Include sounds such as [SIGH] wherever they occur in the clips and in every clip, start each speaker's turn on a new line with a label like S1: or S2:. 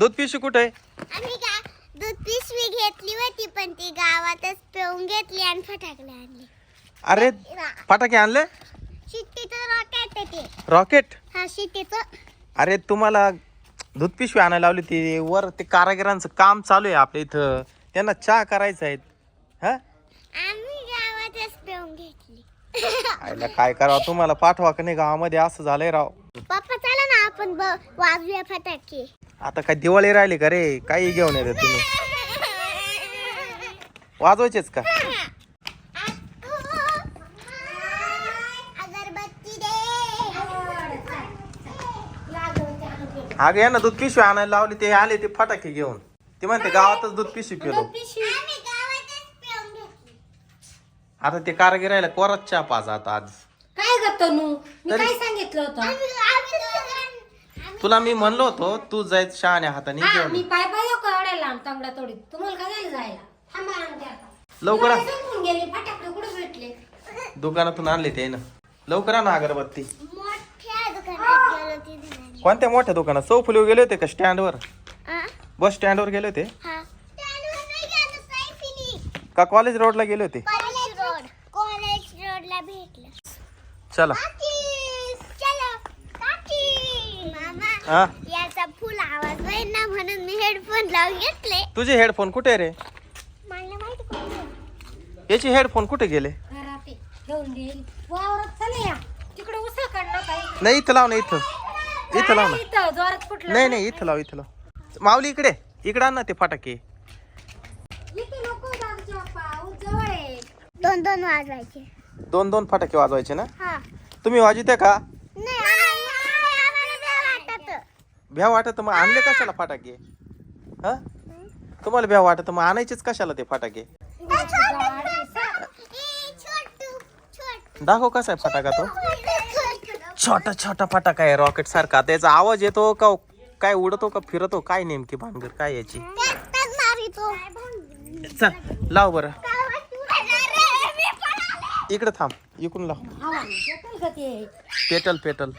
S1: दूध पिशवी कुठे आहे?
S2: आम्ही का दूध पिशवी घेतली होती पण ती गावातच पिऊन घेतली आणि फटाकले आणले.
S1: अरे फटाके आणले?
S2: शिट्टीचं रॉकेट आहे ते.
S1: रॉकेट
S2: हा शिट्टीचं.
S1: अरे तुम्हाला दूध पिशवी आणायला लावली ती वर ते कारागिरांचं काम चालू आहे आपल्या इथं. त्यांना चहा करायचा आहे. हा?
S2: आम्ही गावातच पिऊन घेतली.
S1: आईला काय करावं? तुम्हाला पाठवा का नाही? गावामध्ये असं झालंय राव.
S2: पप्पा आपण ब- वाजूया फटाके.
S1: आता काय दिवाळी राहिली का रे? काही घेऊन येते तुम्ही. वाजवायचेच का?
S2: अगरबत्ती दे.
S1: अगं या ना दूध पिशवी आणायला लावली ते आले ते फटाके घेऊन. ते म्हणते गावातच दूध पिशवी पिलो.
S2: आम्ही गावातच पिऊन घेतली.
S1: आता ते कारागिरायला कोरात चहा पाजा आता आज.
S3: काय ग तनू? मी
S1: तरी-
S3: काय सांगितलं होतं?
S2: आम्ही-
S1: तुला मी म्हणलो होतो तू जायचं शहाण्या हाताने
S3: हा, मी. पाय पाय येऊ का एवढ्या लांब तांबडा तोडीत? तुम्हाला जायला थांबा आणते आता.
S1: लवकर आ.
S3: दिवाळी संपून गेली फटाकडे कुठे भेटले?
S1: दुकानातून आणले ते ना. लवकर आण अगरबत्ती.
S2: मोठ्या दुकानात गेलो तिथे नाही.
S1: कोणत्या मोठ्या दुकानात? चौफुली गेले होते का स्टँडवर?
S2: आ?
S1: बस स्टँडवर गेले होते?
S2: हा. नाही गेलो.
S1: का कॉलेज रोडला गेले होते?
S2: College road. कॉलेज रोडला भेटलं.
S1: चला. हा?
S2: याचा फुल आवाज ना म्हणून मी हेडफोन लावून घेतले.
S1: तुझे हेडफोन कुठे रे?
S2: मला माहिती कोण
S1: याचे हेडफोन कुठे गेले?
S3: घरात आहे. घेऊन देईल वावरात चला या. तिकडे उसा काढणार काही
S1: नाही इथं लाव ना इथं. इथं लाव ना.
S3: इथं. जोरात फुटलं
S1: नाही नाही इथं लाव इथं लाव. माऊली इकडे. इकडे आण ना ते फटाके.
S3: इथे लोक जागचे बाप्पा. ऊस जवळ आहे.
S2: दोन दोन वाजवायचे.
S1: दोन दोन फटाके वाजवायचे ना?
S2: हा.
S1: तुम्ही वाजवते का
S2: नाही आम्हाला नाही वाटत
S1: भ्या वाटत मग आणले कशाला फटाके? हा? तुम्हाला भ्या वाटत मग आणायचेच कशाला ते फटाके? दाखव कसा आहे फटाका तो? छोटा छोटा फटाका आहे रॉकेट सारखा. त्याचा आवाज येतो का काय उडतो का फिरतो काय नेमकी भानगड काय याची? चल लाव बरं. इकडे थांब इकडून लाव. पेटल पेटल.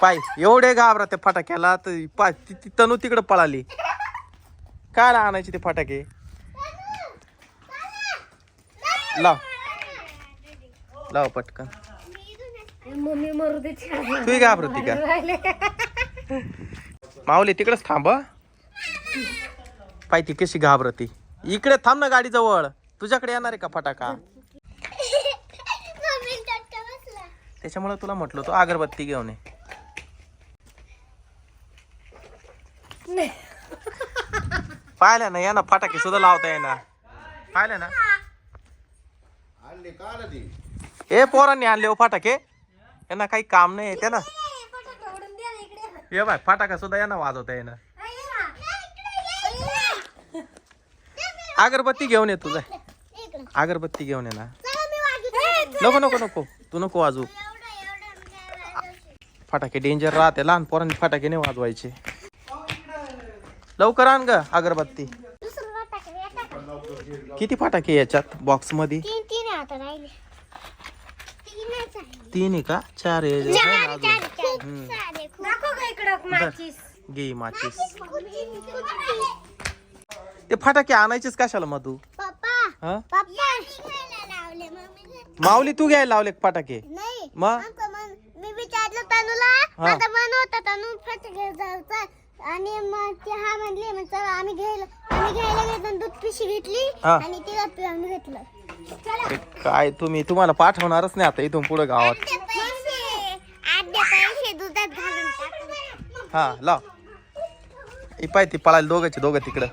S1: पाय एवढे घाबरा त्या फटाक्याला तर पाय ती तनू तिकडे पळाली. काय आणायची ते फटाके? लाव. लाव पटकन.
S3: मम्मी मरू दे
S1: तू घाबरती का? माऊली तिकडेच थांब. पाय ती कशी घाबरती. इकडे थांब ना गाडी जवळ तुझ्याकडे येणार आहे का फटाका? [LAUGHS] त्याच्यामुळे तुला म्हटलं तो अगरबत्ती घेऊन ये. पाहिलं ना या ना फटाके सुद्धा लावता येणार पाहिलं ना? ए पोरांनी आणले हो फटाके. यांना काही काम नाही आहे ना ये बाय फटाका सुद्धा यांना वाजवता येणार अगरबत्ती घेऊन ये तुझा. अगरबत्ती घेऊन ये ना. नको नको नको. तू नको वाजू फटाके डेंजर राहते. लहान पोरांनी फटाके नाही वाजवायचे. लवकर आण ग अगरबत्ती किती फटाके याच्यात बॉक्समध्ये
S2: तीन तीन आहे आता राहिले तीनच आहे.
S1: तीन आहे का चार आहे है ना अजून?
S2: चार, चार.
S1: हम्म.
S2: सारे खूप.
S3: दाखव का इकडं माचीस
S1: घे? ते फटाके आणायचेच कशाला मग तू
S2: पप्पा
S1: हा
S2: पप्पा घ्यायला लावले मम्मी
S1: माऊली तू घ्यायला लावले का फटाके
S2: नाही
S1: मग
S2: आमचं मन मी विचारलं तनूला
S1: हा.
S2: माझं मन होतं तनू फटके जायचा आणि मग ते हा म्हणले मग चला आम्ही घ्यायला आम्ही घ्यायला घेतलं दूध पिशी घेतली
S1: हा.
S2: आणि तिला पिऊन घेतलं.
S1: अरे काय तुम्ही तुम्हाला पाठवणारच नाही आता इथून पुढे गावात.
S2: अर्धे पैसे. अर्धे पैसे दुधात घालून टाकले
S1: हा लाव. ही पाय ती पळायला दोघांची दोघं तिकडं.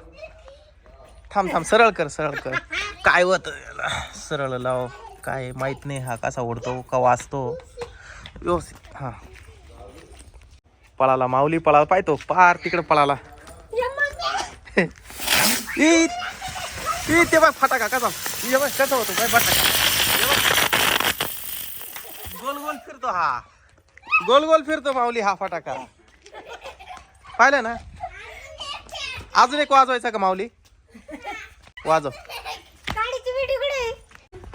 S1: थांब थांब सरळ कर सरळ कर. काय होत सरळ लाव. काय माहीत नाही हा कसा ओढतो का वाचतो व्यवस्थित. हा. पळाला माऊली पळाला. पाहतो पार तिकडं पळाला. ई, ते बघ फटाका कसा. ये बघ कसा होतो काय फटाका. गोल गोल फिरतो हा. गोल गोल फिरतो माऊली हा फटाका. पाहिलं ना? अजून एक वाजवायचा का माऊली? वाजव.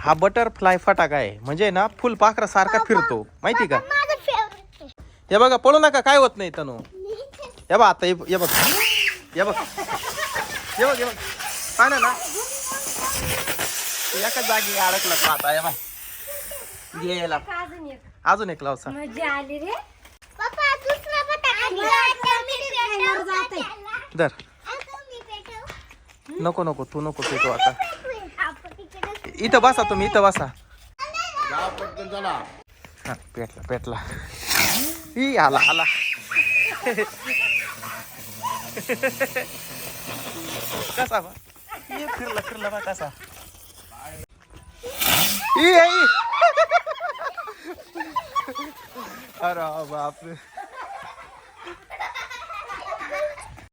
S1: हा बटरफ्लाय फटाका आहे. म्हणजे ना फुल पाखरा सारखा फिरतो. माहिती का? हे बघा पळू नका काय होत नाही तनू. हे बघ आता हे बघ हे बघ. हे बघ. हे बघ पाहिलं ना एका जागी अडकला तो आता हे बघ. घ्यायला
S3: अजून एक?
S1: अजून एक लावसा
S3: मजा आली रे.
S2: पप्पा दुसरा फटाका घे. आता मी
S3: खायवर जाते.
S2: पेटवू.
S1: धर
S2: आता मी पेटवू.
S1: नको नको तू नको पेटू आता. इथं बसा तुम्ही इथं बसा.
S4: जा पटकन चला.
S1: हा पेटला पेटला. ई आला आला. कसा बा? ई फिरला फिरला बा कसा. ई आई. अरे बापरे.